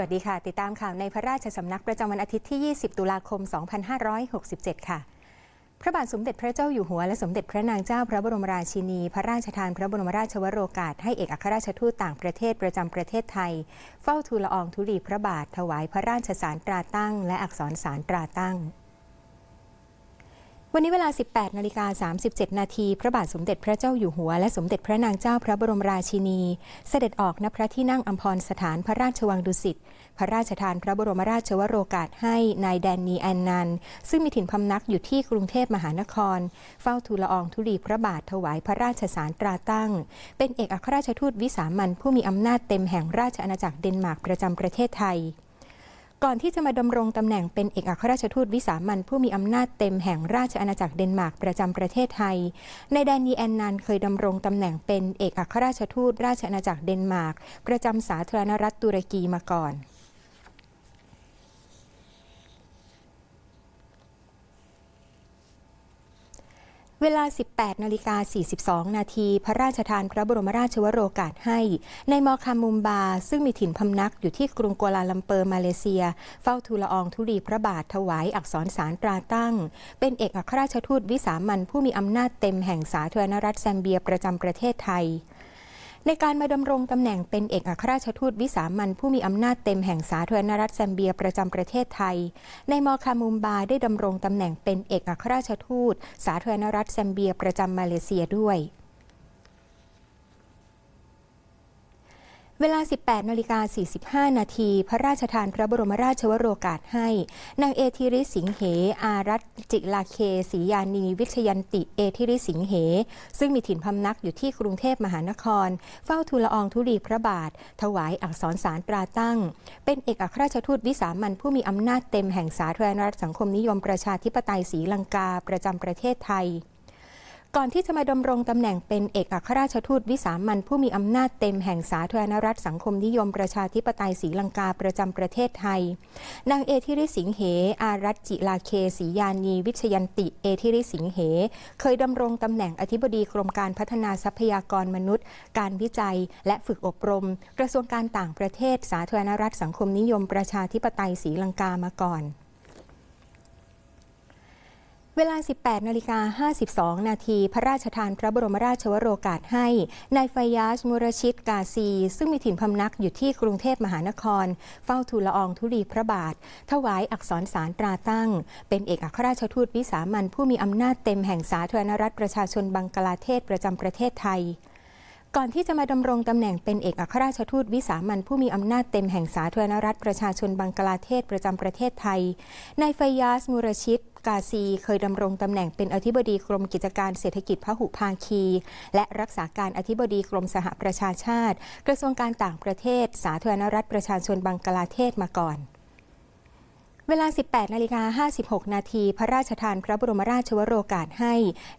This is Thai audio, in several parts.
วัสดีค่ะ ติดตามข่าวในพระราชสำนักประจำวันอาทิตย์ที่ 20 ตุลาคม 2567 ค่ะพระบาทสมเด็จพระเจ้าอยู่หัวและสมเด็จพระนางเจ้าพระบรมราชินี พระราชทานพระบรมราชวโรกาสให้เอกอัครราชทูตต่างประเทศประจำประเทศไทย เฝ้าทูลละอองธุลีพระบาทถวายพระราชสารตราตั้ง และอักษรสารตราตั้ง วันนี้เวลา 18 นาฬิกา 37 นาที พระบาทสมเด็จพระเจ้าอยู่หัว และสมเด็จพระนางเจ้าพระบรมราชินี เสด็จออกณพระที่นั่งอัมพรสถานพระราชวังดุสิต พระราชทานพระบรมราชวโรกาสให้นายแดนนีแอนนัน ซึ่งมีถิ่นพำนักอยู่ที่กรุงเทพมหานคร เฝ้าทูลละอองธุลีพระบาทถวายพระราชสารตราตั้ง เป็นเอกอัครราชทูตวิสามันผู้มีอำนาจเต็มแห่งราชอาณาจักรเดนมาร์กประจำประเทศไทย ก่อนที่จะมาดำรงตำแหน่งเป็นเอกอัครราชทูตวิสามันผู้มีอำนาจเต็มแห่งราชอาณาจักรเดนมาร์กประจำประเทศไทย ในแดนนีแอนนันเคยดำรงตำแหน่งเป็นเอกอัครราชทูตราชอาณาจักรเดนมาร์กประจำสาธารณรัฐตุรกีมาก่อน เวลา 18 นาฬิกา 42 นาที พระราชทานพระบรมราชวโรกาสให้ ในมอคามุมบา ซึ่งมีถิ่นพำนักอยู่ที่กรุงกัวลาลัมเปอร์มาเลเซีย เฝ้าทูลละอองธุลีพระบาทถวายอักษรสารตราตั้ง เป็นเอกอัครราชทูตวิสามันผู้มีอำนาจเต็มแห่งสาธารณรัฐแซมเบียประจำประเทศไทย ในการมาดำรงตำแหน่งเป็นเอกอัครราชทูตวิสามันผู้มีอำนาจเต็มแห่งสาธารณรัฐแซมเบียประจำประเทศไทย ในมอคามุมบาได้ดำรงตำแหน่งเป็นเอกอัครราชทูต สาธารณรัฐแซมเบียประจำมาเลเซียด้วย เวลา 18นาฬิกา45 นาทีพระราชทานพระบรมราชวโรกาสให้ นางเอธิริสิงเห อารัตจิลาเคศรียานีวิชยันติเอธิริสิงเห ซึ่งมีถิ่นพำนักอยู่ที่กรุงเทพมหานคร เฝ้าทูลละอองธุลีพระบาท ถวายอักษรสารตราตั้ง เป็นเอกอัครราชทูตวิสามันผู้มีอำนาจเต็มแห่งสาธารณรัฐสังคมนิยมประชาธิปไตยศรีลังกาประจำประเทศไทย ก่อนที่จะมาดำรงตำแหน่งเป็นเอกอัครราชทูตวิสามันผู้มีอำนาจเต็มแห่งสาธารณรัฐสังคมนิยมประชาธิปไตยศรีลังกาประจำประเทศไทย นางเอธิริสิงเห อารัตจิลาเคศรียานีวิชยันติเอธิริสิงเห เคยดำรงตำแหน่งอธิบดีกรมการพัฒนาทรัพยากรมนุษย์ การวิจัย และฝึกอบรม กระทรวงการต่างประเทศสาธารณรัฐสังคมนิยมประชาธิปไตยศรีลังกามาก่อน เวลา 18 นาฬิกา 52 นาทีพระราชทานพระบรมราชวโรกาสให้นายฟยาชมุรชิตกาซี ซึ่งมีถิ่นพำนักอยู่ที่กรุงเทพมหานคร เฝ้าทูลละอองธุลีพระบาท ถวายอักษรสารตราตั้ง เป็นเอกอัครราชทูตวิสามันผู้มีอำนาจเต็มแห่งสาธารณรัฐประชาชนบังกลาเทศประจำประเทศไทยก่อนที่จะมาดำรงตำแหน่งเป็นเอกอัครราชทูตวิสามันผู้มีอำนาจเต็มแห่งสาธารณรัฐประชาชนบังกลาเทศประจำประเทศไทย นายฟยาสมูรชิตกาซีเคยดำรงตำแหน่งเป็นอธิบดีกรมกิจการเศรษฐกิจพหุภาคี และรักษาการอธิบดีกรมสหประชาชาติ กระทรวงการต่างประเทศ สาธารณรัฐประชาชนบังกลาเทศมาก่อน เวลา 18นาฬิกา56 นาทีพระราชทานพระบรมราชวโรกาสให้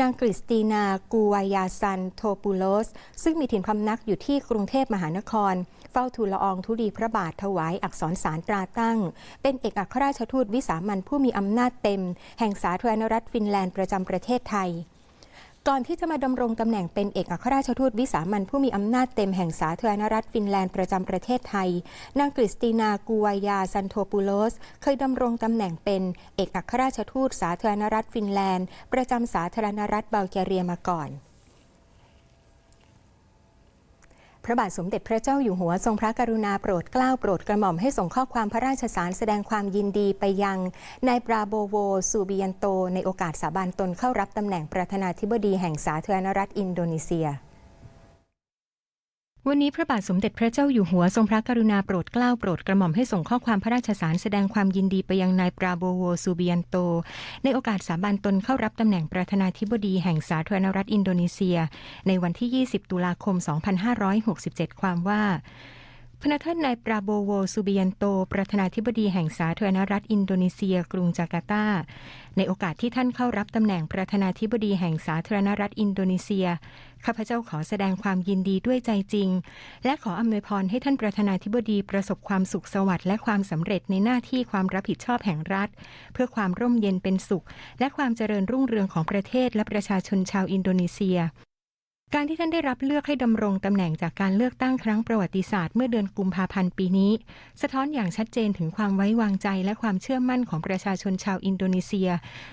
นางกฤสตีนา กูวายาซัน โทปูโลส ซึ่งมีถิ่นพำนักอยู่ที่กรุงเทพมหานคร เฝ้าทูลละอองธุลีพระบาทถวายอักษรสารตราตั้ง เป็นเอกอัครราชทูตวิสามันผู้มีอำนาจเต็ม แห่งสาธารณรัฐฟินแลนด์ประจำประเทศไทย ก่อนที่จะมาดำรงตำแหน่งเป็นเอกอัครราชทูตวิสามันผู้มีอำนาจเต็มแห่งสาธารณรัฐฟินแลนด์ประจำประเทศไทย นางกฤสตีนากัวยาซันโทปูโลส เคยดำรงตำแหน่งเป็นเอกอัครราชทูตสาธารณรัฐฟินแลนด์ ประจำสาธารณรัฐเบลแกเรียมาก่อน พระบาทสมเด็จพระเจ้าอยู่หัวทรงพระกรุณาโปรดเกล้าโปรดกระหม่อมให้ส่งข้อความพระราชสารแสดงความยินดีไปยังนายปราโบโวซูบิยันโต ในโอกาสสาบานตนเข้ารับตำแหน่งประธานาธิบดีแห่งสาธารณรัฐอินโดนีเซีย วันนี้พระบาทสมเด็จพระเจ้าอยู่หัวทรงพระกรุณาโปรดเกล้าโปรดกระหม่อมให้ส่งข้อความพระราชสารแสดงความยินดีไปยังนายปราโบโวซูบิยันโต ในโอกาสสาบานตนเข้ารับตำแหน่งประธานาธิบดีแห่งสาธารณรัฐอินโดนีเซีย ในวันที่ 20 ตุลาคม 2567 ความว่า พระท่านนายปราโบโวซูบิยันโต ประธานาธิบดีแห่งสาธารณรัฐอินโดนีเซีย กรุงจาการ์ตา ในโอกาสที่ท่านเข้ารับตำแหน่งประธานาธิบดีแห่งสาธารณรัฐอินโดนีเซีย ข้าพเจ้าขอแสดงความยินดีด้วยใจจริง และขออำนวยพรให้ท่านประธานาธิบดีประสบความสุขสวัสดิ์และความสำเร็จในหน้าที่ความรับผิดชอบแห่งรัฐ เพื่อความร่มเย็นเป็นสุข และความเจริญรุ่งเรืองของประเทศและประชาชนชาวอินโดนีเซีย การที่ท่านได้รับเลือกให้ดำรงตำแหน่งจากการเลือกตั้งครั้งประวัติศาสตร์เมื่อเดือนกุมภาพันธ์ปีนี้ สะท้อนอย่างชัดเจนถึงความไว้วางใจและความเชื่อมั่นของประชาชนชาวอินโดนีเซีย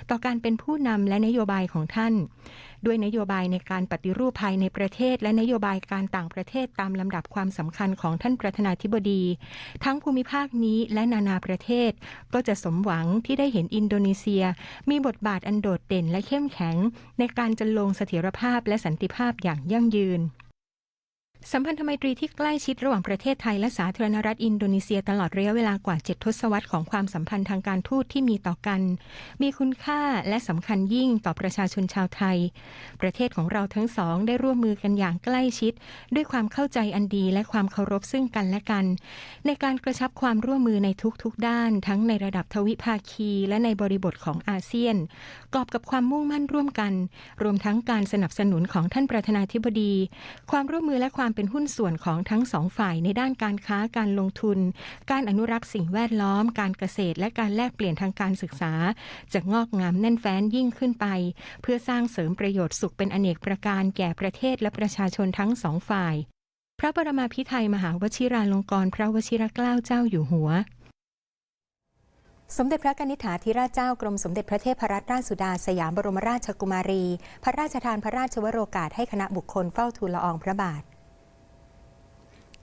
ต่อการเป็นผู้นำและนโยบายของท่านด้วยนโยบายในการปฏิรูปภายในประเทศ และนโยบายการต่างประเทศตามลำดับความสำคัญของท่านประธานาธิบดี ทั้งภูมิภาคนี้และนานาประเทศ ก็จะสมหวังที่ได้เห็นอินโดนีเซีย มีบทบาทอันโดดเด่นและเข้มแข็ง ในการจันลงเสถียรภาพและสันติภาพอย่างยั่งยืน สัมพันธไมตรีที่ใกล้ชิดระหว่างประเทศไทยและสาธารณรัฐอินโดนีเซียตลอดระยะเวลากว่า 7 ทศวรรษของความสัมพันธ์ทางการทูตที่มีต่อกัน มีคุณค่าและสำคัญยิ่งต่อประชาชนชาวไทย ประเทศของเราทั้งสองได้ร่วมมือกันอย่างใกล้ชิด ด้วยความเข้าใจอันดีและความเคารพซึ่งกันและกัน ในการกระชับความร่วมมือในทุกๆ ด้าน ทั้งในระดับทวิภาคี และในบริบทของอาเซียน กอบกับความมุ่งมั่นร่วมกัน รวมทั้งการสนับสนุนของท่านประธานาธิบดี ความร่วมมือและความเป็นหุ้นส่วนของทั้งสองฝ่ายในด้านการค้าการลงทุน การอนุรักษ์สิ่งแวดล้อม การเกษตร และการแลกเปลี่ยนทางการศึกษา จะงอกงามแน่นแฟ้นยิ่งขึ้นไป เพื่อสร้างเสริมประโยชน์สุขเป็นอเนกประการแก่ประเทศและประชาชนทั้งสองฝ่าย พระบรมพิไทยมหาวชิราลงกรณ์พระวชิรเกล้าเจ้าอยู่หัวสมเด็จพระนิษฐาธิราชเจ้ากรมสมเด็จพระเทพรัตนราชสุดาสยามบรมราชกุมารี พระราชทานพระราชวโรกาสให้คณะบุคคลเฝ้าทูลละอองพระบาท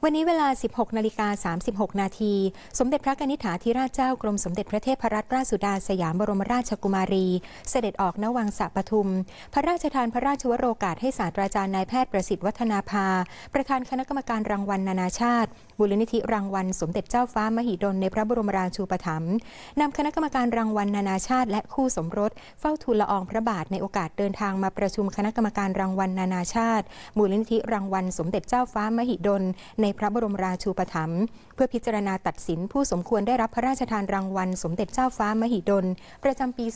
วันนี้เวลา 16 นาฬิกา 36 นาที สมเด็จพระนิษฐาธิราชเจ้ากรมสมเด็จพระเทพรัตนราชสุดาสยามบรมราชกุมารี เสด็จออกนวังสะปทุม พระราชทานพระราชวโรกาสให้ศาสตราจารย์นายแพทย์ประสิทธิ์วัฒนาภา ประธานคณะกรรมการรางวัลนานาชาติมูลนิธิรางวัล สมเด็จเจ้าฟ้ามหิดลในพระบรมราชูปถัมภ์นำคณะกรรมการรางวัลนานาชาติและคู่สมรส เฝ้าทูลละอองพระบาทในโอกาสเดินทางมาประชุมคณะกรรมการรางวัลนานาชาติมูลนิธิรางวัล สมเด็จเจ้าฟ้ามหิดลในพระบรมราชูปถัมภ์เพื่อพิจารณาตัดสินผู้สมควรได้รับพระราชทานรางวัล สมเด็จเจ้าฟ้ามหิดล ประจำปี 2567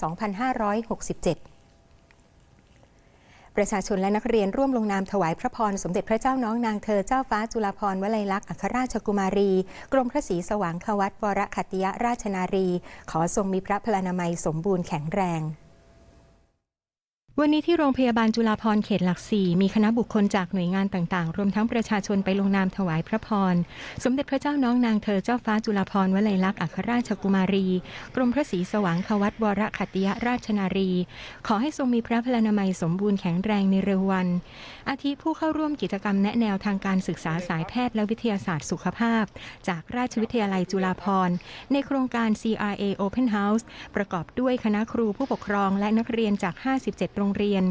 ประชาชนและนักเรียนร่วมลงนามถวายพระพร สมเด็จพระเจ้าน้องนางเธอเจ้าฟ้าจุฬาภรณ์วลัยลักษณ์อัครราชกุมารี กรมพระศรีสว่างควัตวรขัตติยราชนารี ขอทรงมีพระพลานามัยสมบูรณ์แข็งแรง วันนี้ที่โรงพยาบาลจุฬาภรณ์เขตหลักสี่มีคณะบุคคลจากหน่วยงานต่างๆ รวมทั้งประชาชนไปลงนามถวายพระพร สมเด็จพระเจ้าน้องนางเธอเจ้าฟ้าจุฬาภรณ์วลัยลักษณ์อัครราชกุมารี กรมพระศรีสว่างควัตวรขัตติยราชนารี ขอให้ทรงมีพระพลานามัยสมบูรณ์แข็งแรงในเร็ววัน อาทิผู้เข้าร่วมกิจกรรมแนะแนวทางการศึกษาสายแพทย์และวิทยาศาสตร์สุขภาพ จากราชวิทยาลัยจุฬาภรณ์ในโครงการ CRA Open House ประกอบด้วยคณะครูผู้ปกครองและนักเรียนจาก 57โรงเรียน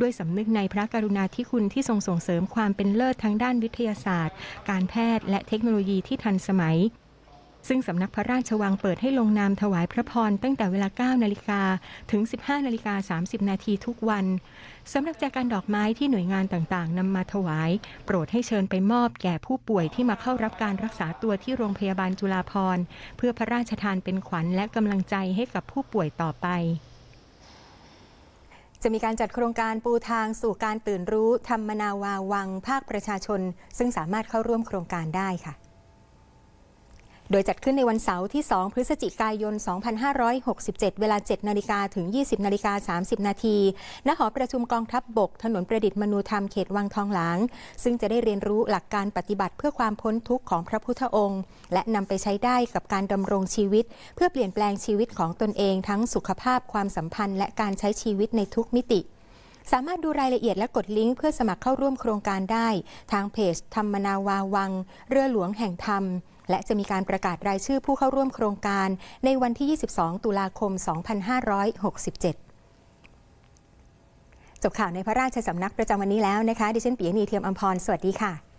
ด้วยสำนึกในพระกรุณาธิคุณที่ทรงส่งเสริมความเป็นเลิศทางด้านวิทยาศาสตร์ การแพทย์และเทคโนโลยีที่ทันสมัย ซึ่งสำนักพระราชวังเปิดให้ลงนามถวายพระพรตั้งแต่เวลา 9 นาฬิกาถึง 15 นาฬิกา 30 นาทีทุกวันสำหรับแจกันดอกไม้ที่หน่วยงานต่างๆนำมาถวาย โปรดให้เชิญไปมอบแก่ผู้ป่วยที่มาเข้ารับการรักษาตัวที่โรงพยาบาลจุฬาภรณ์ เพื่อพระราชทานเป็นขวัญและกำลังใจให้กับผู้ป่วยต่อไป จะมีการจัดโครงการปูทางสู่การตื่นรู้ธรรมนาวาวังภาคประชาชน ซึ่งสามารถเข้าร่วมโครงการได้ค่ะ โดยจัดขึ้นในวันเสาร์ที่ 2 พฤศจิกายน 2567 เวลา 7 นาฬิกาถึง 20 นาฬิกา 30 นาทีณหอประชุมกองทัพบบก ถนนประดิษฐ์มนูธรรมเขตวังทองหลาง ซึ่งจะได้เรียนรู้หลักการปฏิบัติเพื่อความพ้นทุกข์ของพระพุทธองค์ และนำไปใช้ได้กับการดำรงชีวิต เพื่อเปลี่ยนแปลงชีวิตของตนเองทั้งสุขภาพความสัมพันธ์และการใช้ชีวิตในทุกมิติสามารถดูรายละเอียดและกดลิงก์เพื่อสมัครเข้าร่วมโครงการได้ ทางเพจธรรมนาวาวัง เรือหลวงแห่งธรรม และจะมีการประกาศรายชื่อผู้เข้าร่วมโครงการในวันที่ 22 ตุลาคม 2567จบข่าวในพระราชสำนักประจำวันนี้แล้วนะคะ ดิฉันปียนีเทียมอัมพร สวัสดีค่ะ